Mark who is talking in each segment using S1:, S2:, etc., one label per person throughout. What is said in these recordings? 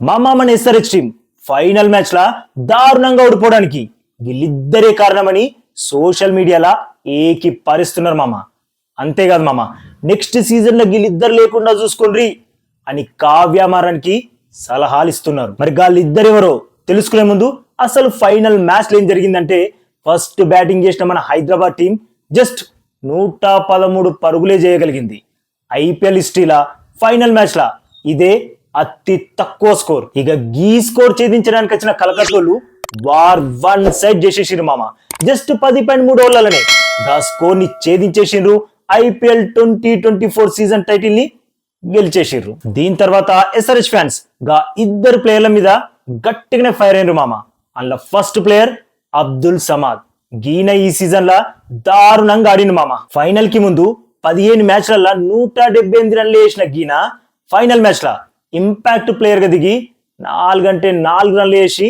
S1: మామ మన SRH team final match లా దారుణంగా ఓడిపోవడానికి వీళ్ళిద్దరే కారణమని సోషల్ మీడియాలా ఏకి పరిస్తున్నారు మామ. అంతేకాదు మామ నెక్స్ట్ సీజన్లో వీళ్ళిద్దరు లేకుండా చూసుకోండి అని కావ్యామారానికి సలహాలు ఇస్తున్నారు. మరి వాళ్ళిద్దరెవరో తెలుసుకునే ముందు అసలు ఫైనల్ మ్యాచ్ ఏం జరిగిందంటే ఫస్ట్ బ్యాటింగ్ చేసిన మన హైదరాబాద్ టీం జస్ట్ నూట పదమూడు పరుగులే చేయగలిగింది ఐపీఎల్ హిస్టరీలా ఫైనల్ మ్యాచ్ లా ఇదే అతి తక్కువ స్కోర్. ఇక గీ స్కోర్ ఛేదించడానికి వచ్చిన కలకత్తోళ్ళు వార్ వన్ సైడ్ చేసేసిండ్రు మామ. జస్ట్ పది పాయింట్ మూడు ఓవర్లనే గా స్కోర్ని ఛేదించేసిండ్రు. IPL twenty twenty four season టైటిల్ని గెలిచేసిర్రు దీని తర్వాత ఎస్ఆర్హెచ్ ఫ్యాన్స్గా ఇద్దరు ప్లేయర్ల మీద గట్టిగానే ఫైర్ అయినరు మామ. అందులో ఫస్ట్ ప్లేయర్ అబ్దుల్ సమాద్. గీన ఈ సీజన్ లా దారుణంగా ఆడిండు మామ. ఫైనల్కి ముందు పదిహేను మ్యాచ్లలో నూట డెబ్బై ఎనిమిది రన్లు వేసిన గీన ఫైనల్ మ్యాచ్ లా ఇంపాక్ట్ ప్లేయర్గా దిగి నాలుగంటే నాలుగు రన్లు వేసి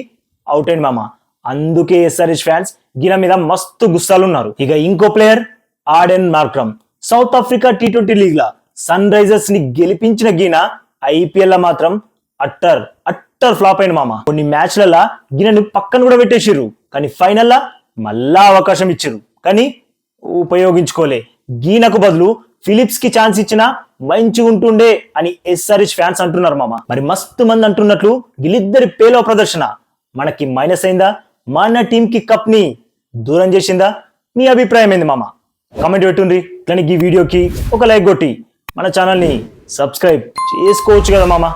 S1: అవుట్ అయింది మామ. అందుకే ఎస్ఆర్హెచ్ ఫ్యాన్స్ గిన మీద మస్తు గుస్సాలు ఉన్నారు ఇక ఇంకో player Aiden Markram. South Africa T twenty league లా సన్ రైజర్స్ని గెలిపించిన గీన ఐపీఎల్లో మాత్రం అట్టర్ అట్టర్ ఫ్లాప్ అయిన మామ. కొన్ని మ్యాచ్లలో గిన్నెను పక్కన కూడా పెట్టేసిర్రు. కానీ ఫైనల్లా మళ్ళా అవకాశం ఇచ్చిర్రు. కానీ ఉపయోగించుకోలే. గీనకు బదులు ఫిలిప్స్కి ఛాన్స్ ఇచ్చినా మంచి ఉంటుండే అని ఎస్ఆర్హెచ్ ఫ్యాన్స్ అంటున్నారు మామ. మరి మస్తు మంది అంటున్నట్లు వీళ్ళిద్దరి పేలో ప్రదర్శన మనకి మైనస్ అయిందా? మన టీం కి కప్ని దూరం చేసిందా? మీ అభిప్రాయం ఏంది మామ? కామెంట్ పెట్టుండ్రి ఇట్లని ఈ వీడియోకి ఒక లైక్ కొట్టి మన ఛానల్ని సబ్స్క్రైబ్ చేసుకోవచ్చు కదా మామ.